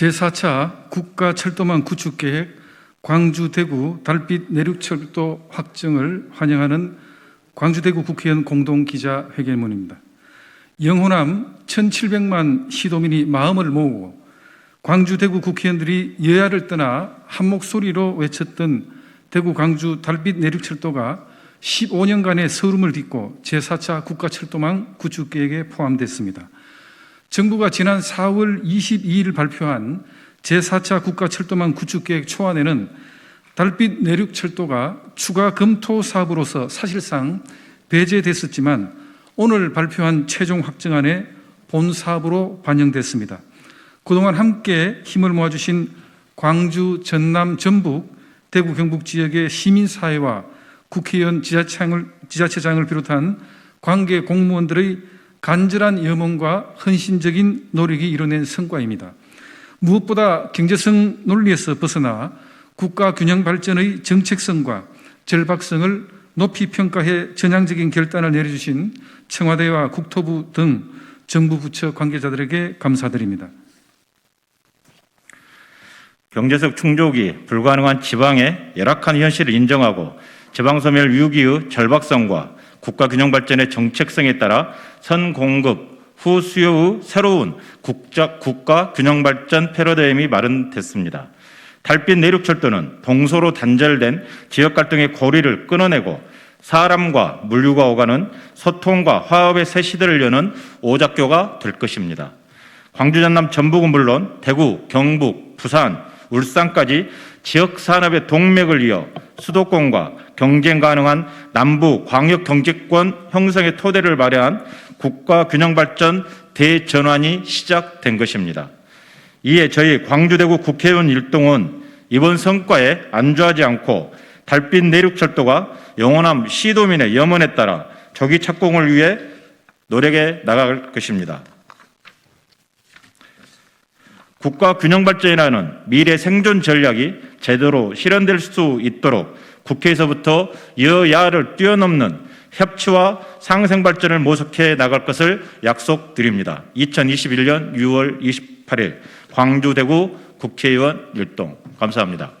제4차 국가 철도망 구축 계획 광주 대구 달빛 내륙 철도 확정을 환영하는 광주 대구 국회의원 공동 기자 회견문입니다. 영호남 1,700만 시도민이 마음을 모으고 광주 대구 국회의원들이 여야를 떠나 한 목소리로 외쳤던 대구 광주 달빛 내륙 철도가 15년간의 서름을 딛고 제4차 국가 철도망 구축 계획에 포함됐습니다. 정부가 지난 4월 22일 발표한 제4차 국가 철도망 구축계획 초안에는 달빛 내륙 철도가 추가 검토 사업으로서 사실상 배제됐었지만 오늘 발표한 최종 확정안에 본 사업으로 반영됐습니다. 그동안 함께 힘을 모아주신 광주, 전남, 전북, 대구, 경북 지역의 시민사회와 국회의원, 지자체장을, 지자체장을 비롯한 관계 공무원들의 간절한 염원과 헌신적인 노력이 이뤄낸 성과입니다. 무엇보다 경제성 논리에서 벗어나 국가 균형 발전의 정책성과 절박성을 높이 평가해 전향적인 결단을 내려주신 청와대와 국토부 등 정부 부처 관계자들에게 감사드립니다. 경제적 충족이 불가능한 지방의 열악한 현실을 인정하고 지방소멸 위기의 절박성과 국가 균형 발전의 정책성에 따라 선 공급 후 수요의 새로운 국자, 국가 균형 발전 패러다임이 마련됐습니다. 달빛 내륙 철도는 동서로 단절된 지역 갈등의 고리를 끊어내고 사람과 물류가 오가는 소통과 화합의 새 시대를 여는 오작교가 될 것입니다. 광주, 전남, 전북은 물론 대구, 경북, 부산, 울산까지 지역 산업의 동맥을 이어 수도권과 경쟁 가능한 남부 광역 경제권 형성의 토대를 마련한 국가 균형 발전 대전환이 시작된 것입니다. 이에 저희 광주대구 국회의원 일동은 이번 성과에 안주하지 않고 달빛 내륙철도가 영원함 시도민의 염원에 따라 조기 착공을 위해 노력해 나갈 것입니다. 국가 균형 발전이라는 미래 생존 전략이 제대로 실현될 수 있도록 국회에서부터 여야를 뛰어넘는 협치와 상생 발전을 모색해 나갈 것을 약속드립니다. 2021년 6월 28일 광주 대구 국회의원 율동 감사합니다.